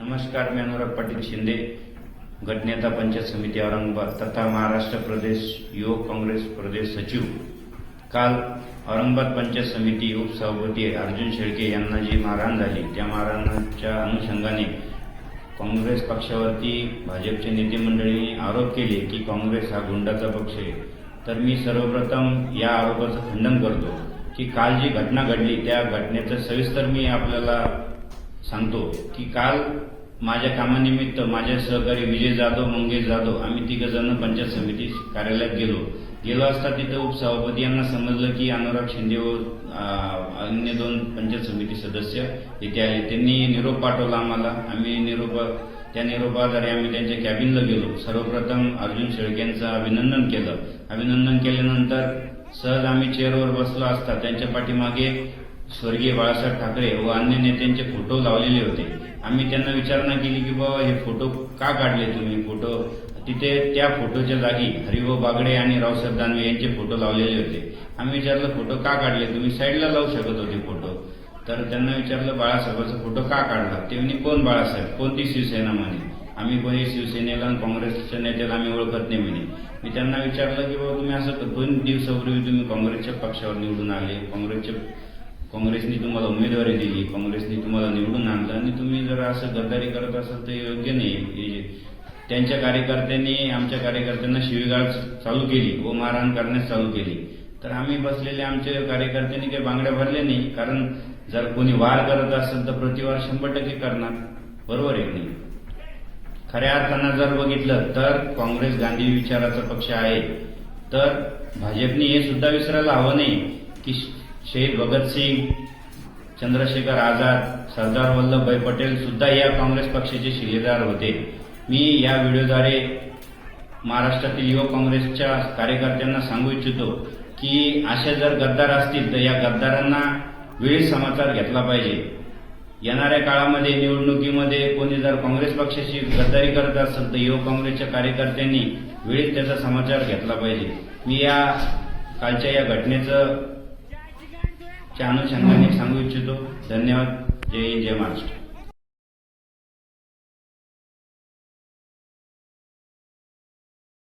नमस्कार मी अनुराग पाटील शिंदे गटनेता पंचायत समिती औरंगाबाद तथा महाराष्ट्र प्रदेश युवक काँग्रेस प्रदेश सचिव. काल औरंगाबाद पंचायत समिती उपसभापती अर्जुन शेळके यांना जी मारहाण झाली त्या मारहाणाच्या अनुषंगाने काँग्रेस पक्षावरती भाजपचे नेते मंडळींनी आरोप केले की काँग्रेस हा गुंडाचा पक्ष आहे. तर मी सर्वप्रथम या आरोपाचं खंडन करतो की काल जी घटना घडली त्या घटनेचं सविस्तर मी आपल्याला सांगतो की काल माझ्या कामानिमित्त माझे सहकारी विजय जाधव मंगेश जाधव आम्ही तिघ जण पंचायत समिती कार्यालयात गेलो. गेलो असता तिथं उपसभापती यांना समजलं की अनुराग शिंदे व अन्य दोन पंचायत समिती सदस्य इथे आले. त्यांनी निरोप पाठवला आम्हाला. आम्ही निरोप त्या निरोपाद्वारे आम्ही त्यांच्या कॅबिनला गेलो. सर्वप्रथम अर्जुन शेळकेंचं अभिनंदन केलं. अभिनंदन केल्यानंतर सहज आम्ही चेअरवर बसलो असता त्यांच्या पाठीमागे स्वर्गीय बाळासाहेब ठाकरे व अन्य नेत्यांचे फोटो लावलेले होते. आम्ही त्यांना विचारणा केली की बाबा हे फोटो का काढले तुम्ही? फोटो तिथे त्या फोटोच्या जागी हरिभाऊ बागडे आणि रावसाहेब दानवे यांचे फोटो लावलेले होते. आम्ही विचारलं फोटो का काढले? तुम्ही साईडला लावू शकत होते फोटो. तर त्यांना विचारलं बाळासाहेबाचा फोटो का काढला? ते म्हणे कोण बाळासाहेब? कोणती शिवसेना म्हणे? आम्ही कोणी शिवसेनेला आणि काँग्रेसच्या नेत्याला आम्ही ओळखत नाही म्हणे. मी त्यांना विचारलं की बाबा तुम्ही असं दोन दिवसापूर्वी तुम्ही काँग्रेसच्या पक्षावर निवडून आले. काँग्रेसच्या काँग्रेसने तुम्हाला उमेदवारी दिली काँग्रेसने तुम्हाला निवडून आणलं आणि तुम्ही जर असं गद्दारी करत असाल तर योग्य नाही. त्यांच्या कार्यकर्त्यांनी आमच्या कार्यकर्त्यांना शिवीगाळ चालू केली व मारहाण करण्यास चालू केली. तर आम्ही बसलेले आमच्या कार्यकर्त्यांनी काही बांगड्या भरल्या नाही. कारण जर कोणी वार करत असेल तर प्रतिवार शंभर टक्के करणार. बरोबर आहे नाही? खऱ्या अर्थानं जर बघितलं तर काँग्रेस गांधी विचाराचा पक्ष आहे. तर भाजपने हे सुद्धा विसरायला हवं नाही की शहीद भगतसिंग चंद्रशेखर आझाद सरदार वल्लभभाई पटेल सुद्धा या काँग्रेस पक्षाचे शिलेदार होते. मी या व्हिडिओद्वारे महाराष्ट्रातील युवक काँग्रेसच्या कार्यकर्त्यांना सांगू इच्छितो की असे जर गद्दार असतील तर या गद्दारांना वेळी समाचार घेतला पाहिजे. येणाऱ्या काळामध्ये निवडणुकीमध्ये कोणी जर काँग्रेस पक्षाची गद्दारी करत असेल तर युवक काँग्रेसच्या कार्यकर्त्यांनी वेळीच त्याचा समाचार घेतला पाहिजे. मी या कालच्या या घटनेचं त्या अनुषंगाने सांगू इच्छितो. धन्यवाद. जय जय महाराष्ट्र.